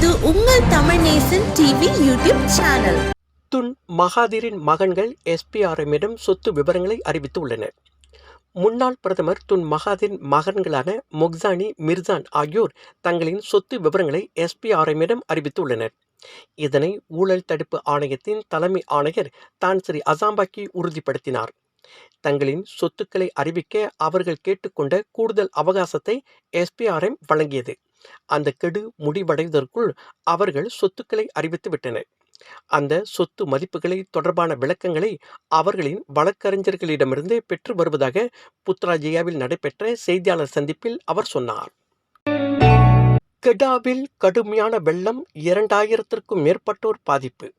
இது உங்கள் Tamil Nesan TV YouTube channel. Tun மகாதீரின் மகன்கள் எஸ்பிஆர்எம்மிடம் சொத்து விவரங்களை அறிவித்துள்ளனர். முன்னாள் பிரதமர் துன் மகாதீரின் மகன்களான முக்சானி மிர்சான் ஆகியோர் தங்களின் சொத்து விவரங்களை எஸ்பிஆர்எம்மிடம் அறிவித்துள்ளனர். இதனை ஊழல் தடுப்பு ஆணையத்தின் தலைமை ஆணையர் தான் ஸ்ரீ அசாம்பாக்கி உறுதிப்படுத்தினார். தங்களின் சொத்துக்களை அறிவிக்க அவர்கள் கேட்டுக்கொண்ட கூடுதல் அவகாசத்தை எஸ்பிஆர்எம் வழங்கியது. அந்த கெடு முடிவடைவதற்குள் அவர்கள் சொத்துக்களை அறிவித்து விட்டனர். அந்த சொத்து மதிப்புகளை தொடர்பான விளக்கங்களை அவர்களின் வழக்கறிஞர்களிடமிருந்து பெற்று வருவதாக புத்ராஜியாவில் நடைபெற்ற செய்தியாளர் சந்திப்பில் அவர் சொன்னார். கெடாவில் கடுமையான வெள்ளம் இரண்டாயிரத்திற்கும் மேற்பட்டோர் பாதிப்பு.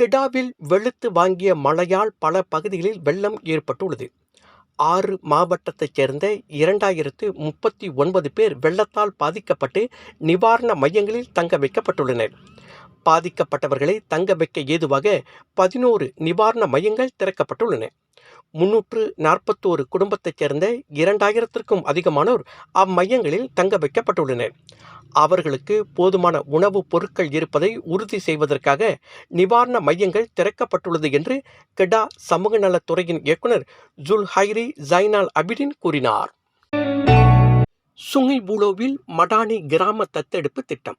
கெடாவில் வெளுத்து வாங்கிய மழையால் பல பகுதிகளில் வெள்ளம் ஏற்பட்டுள்ளது. ஆறு மாவட்டத்தைச் சேர்ந்த இரண்டாயிரத்து முப்பத்தி ஒன்பது பேர் வெள்ளத்தால் பாதிக்கப்பட்டு நிவாரண மையங்களில் தங்க வைக்கப்பட்டுள்ளனர். பாதிக்கப்பட்டவர்களை தங்க வைக்க ஏதுவாக பதினோரு நிவாரண மையங்கள் திறக்கப்பட்டுள்ளன. முன்னூற்று நாற்பத்தோரு குடும்பத்தைச் சேர்ந்த இரண்டாயிரத்திற்கும் அதிகமானோர் அம்மையங்களில் தங்க வைக்கப்பட்டுள்ளனர் அவர்களுக்கு போதுமான உணவுப் பொருட்கள் இருப்பதை உறுதி செய்வதற்காக நிவாரண மையங்கள் திறக்கப்பட்டுள்ளது என்று கெடா சமூக நலத்துறையின் இயக்குனர் ஜுல் ஹைரி ஜைனால் அபிடின் கூறினார். சுங்கிபுலோவில் மடானி கிராம தத்தெடுப்பு திட்டம்.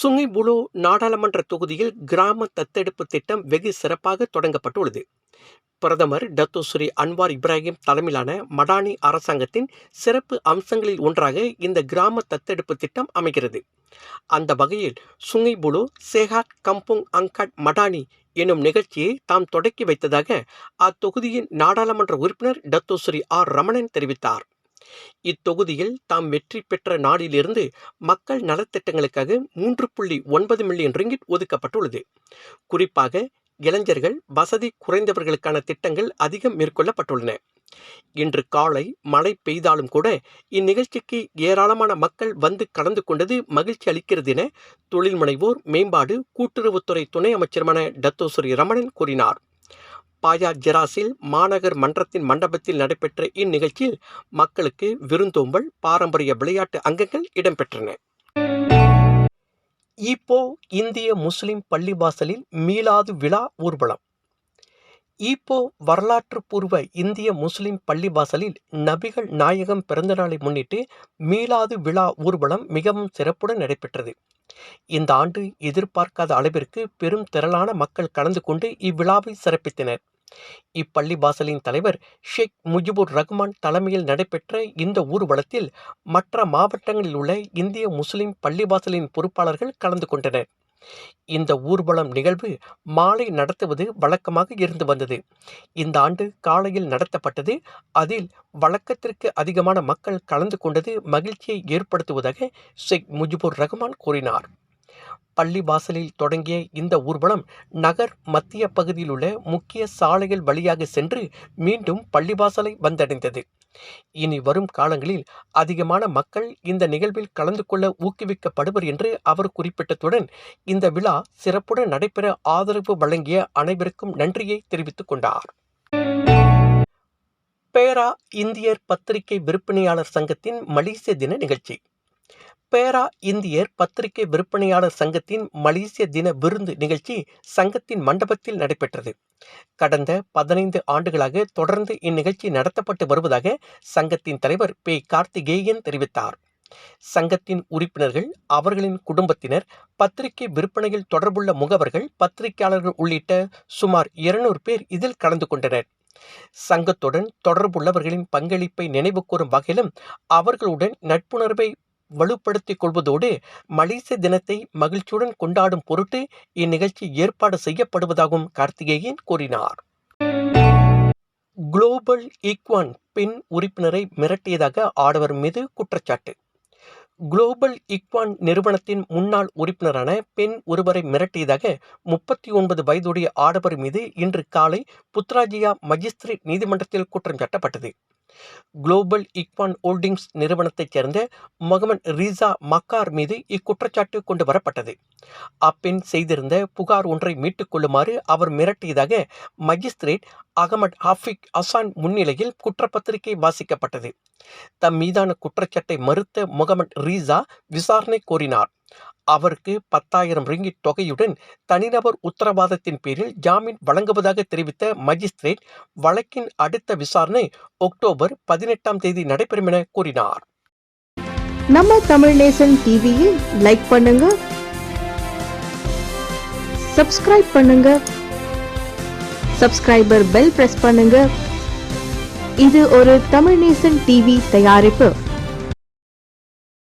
சுங்கிபுலோ நாடாளுமன்ற தொகுதியில் கிராம தத்தெடுப்பு திட்டம் வெகு சிறப்பாக தொடங்கப்பட்டுள்ளது. பிரதமர் டத்தோஸ்ரீ அன்வார் இப்ராஹிம் தலைமையிலான மடானி அரசாங்கத்தின் சிறப்பு அம்சங்களில் ஒன்றாக இந்த கிராம தத்தெடுப்பு திட்டம் அமைகிறது. அந்த வகையில் சுங்கிபுலோ சேகாட் கம்புங் அங்காட் மடானி எனும் நிகழ்ச்சியை தாம் தொடக்கி வைத்ததாக அத்தொகுதியின் நாடாளுமன்ற உறுப்பினர் டத்தோஸ்ரீ ஆர் ரமணன் தெரிவித்தார். இத்தொகுதியில் தாம் வெற்றி பெற்ற நாளிலிருந்து மக்கள் நலத்திட்டங்களுக்காக மூன்று புள்ளி ஒன்பது மில்லியன் ரிங்கிட் ஒதுக்கப்பட்டுள்ளது. குறிப்பாக இளைஞர்கள் வசதி குறைந்தவர்களுக்கான திட்டங்கள் அதிகம் மேற்கொள்ளப்பட்டுள்ளன. இன்று காலை மழை பெய்தாலும் கூட இந்நிகழ்ச்சிக்கு ஏராளமான மக்கள் வந்து கலந்து கொண்டது மகிழ்ச்சி அளிக்கிறது என தொழில் முனைவோர் மேம்பாடு கூட்டுறவுத்துறை துணை அமைச்சருமான டத்தோசுரி ரமணன் கூறினார். பாயா ஜெராஸில் மாநகர் மன்றத்தின் மண்டபத்தில் நடைபெற்ற இந்நிகழ்ச்சியில் மக்களுக்கு விருந்தோம்பல் பாரம்பரிய விளையாட்டு அங்கங்கள் இடம்பெற்றன. ஈப்போ இந்திய முஸ்லிம் பள்ளிவாசலில் மீளாது விழா ஊர்வலம். ஈப்போ வரலாற்று பூர்வ இந்திய முஸ்லிம் பள்ளிவாசலில் நபிகள் நாயகம் பிறந்தநாளை முன்னிட்டு மீளாது விழா ஊர்வலம் மிகவும் சிறப்புடன் நடைபெற்றது. இந்த ஆண்டு எதிர்பார்க்காத அளவிற்கு பெரும் திரளான மக்கள் கலந்து கொண்டு இவ்விழாவை சிறப்பித்தனர். இப்பள்ளி வாசலின் தலைவர் ஷேக் முஜிபுர் ரஹ்மான் தலைமையில் நடைபெற்ற இந்த ஊர்வலத்தில் மற்ற மாவட்டங்களில் உள்ள இந்திய முஸ்லிம் பள்ளிவாசலின் பொறுப்பாளர்கள் கலந்து கொண்டனர். இந்த ஊர்வலம் நிகழ்வு மாலை நடத்துவது வழக்கமாக இருந்து வந்தது. இந்த ஆண்டு காலையில் நடத்தப்பட்டது. அதில் வழக்கத்திற்கு அதிகமான மக்கள் கலந்து கொண்டது மகிழ்ச்சியை ஏற்படுத்துவதாக ஷேக் முஜிபுர் ரஹ்மான் கூறினார். பள்ளி வாசலில் தொடங்கிய இந்த ஊர்வலம் நகர் மத்திய பகுதியில் உள்ள முக்கிய சாலைகள் வழியாக சென்று மீண்டும் பள்ளிவாசலை வந்தடைந்தது. இனி வரும் காலங்களில் அதிகமான மக்கள் இந்த நிகழ்வில் கலந்து கொள்ள ஊக்குவிக்கப்படுவர் என்று அவர் குறிப்பிட்டதுடன் இந்த விழா சிறப்புடன் நடைபெற ஆதரவு வழங்கிய அனைவருக்கும் நன்றியை தெரிவித்துக் கொண்டார். பேரா இந்தியர் பத்திரிகை விற்பனையாளர் சங்கத்தின் மலேசிய தின நிகழ்ச்சி. பேரா இந்தியர் பத்திரிகை விற்பனையாளர் சங்கத்தின் மலேசிய தின விருந்து நிகழ்ச்சி சங்கத்தின் மண்டபத்தில் நடைபெற்றது. கடந்த பதினைந்து ஆண்டுகளாக தொடர்ந்து இந்நிகழ்ச்சி நடத்தப்பட்டு வருவதாக சங்கத்தின் தலைவர் பே. கார்த்திகேயன் தெரிவித்தார். சங்கத்தின் உறுப்பினர்கள் அவர்களின் குடும்பத்தினர் பத்திரிகை விற்பனையில் தொடர்புள்ள முகவர்கள் பத்திரிகையாளர்கள் உள்ளிட்ட சுமார் இருநூறு பேர் இதில் கலந்து கொண்டனர். சங்கத்துடன் தொடர்புள்ளவர்களின் பங்களிப்பை நினைவு கூறும் வகையிலும் அவர்களுடன் நட்புணர்வை வலுப்படுத்திக் கொள்வதோடு மலேசிய தினத்தை மகிழ்ச்சியுடன் கொண்டாடும் பொருட்டு இந்நிகழ்ச்சி ஏற்பாடு செய்யப்படுவதாகவும் கார்த்திகேயன் கூறினார். குளோபல் ஈக்வான் பெண் உறுப்பினரை மிரட்டியதாக ஆடவர் மீது குற்றச்சாட்டு. குளோபல் இக்வான் நிறுவனத்தின் முன்னாள் உறுப்பினரான பெண் ஒருவரை மிரட்டியதாக முப்பத்தி ஒன்பது வயதுடைய ஆடவர் மீது இன்று காலை புத்ராஜியா மஜிஸ்திரேட் நீதிமன்றத்தில் குற்றம் சாட்டப்பட்டது. குளோபல் இக்வான் ஹோல்டிங்ஸ் நிறுவனத்தைச் சேர்ந்த முகமன் ரீசா மக்கார் மீது இக்குற்றச்சாட்டு கொண்டு வரப்பட்டது. அப்பெண் செய்திருந்த புகார் ஒன்றை மீட்டுக் கொள்ளுமாறு அவர் மிரட்டியதாக மஜிஸ்திரேட் அகமட் ஹாஃபிக் அசான் முன்னிலையில் குற்றப்பத்திரிகை வாசிக்கப்பட்டது. தம் மீதான குற்றச்சாட்டை மறுத்த முகமட் ரீசா விசாரணை கோரினார். அவருக்கு பத்தாயிரம் ரிங்கிட் தொகையுடன் தனிநபர் உத்தரவாதத்தின் பேரில் ஜாமீன் வழங்குவதாக தெரிவித்த மஜிஸ்திரேட் வழக்கின் அடுத்த விசாரணை அக்டோபர் பதினெட்டாம் தேதி நடைபெறும் என கூறினார். நம்ம தமிழ் நேசன் டிவியில் லைக் பண்ணுங்க சப்ஸ்கிரைப் பண்ணுங்க சப்ஸ்கிரைபர் பெல் பிரஸ் பண்ணுங்க. இது ஒரு தமிழ் நேசன் டிவி தயாரிப்பு.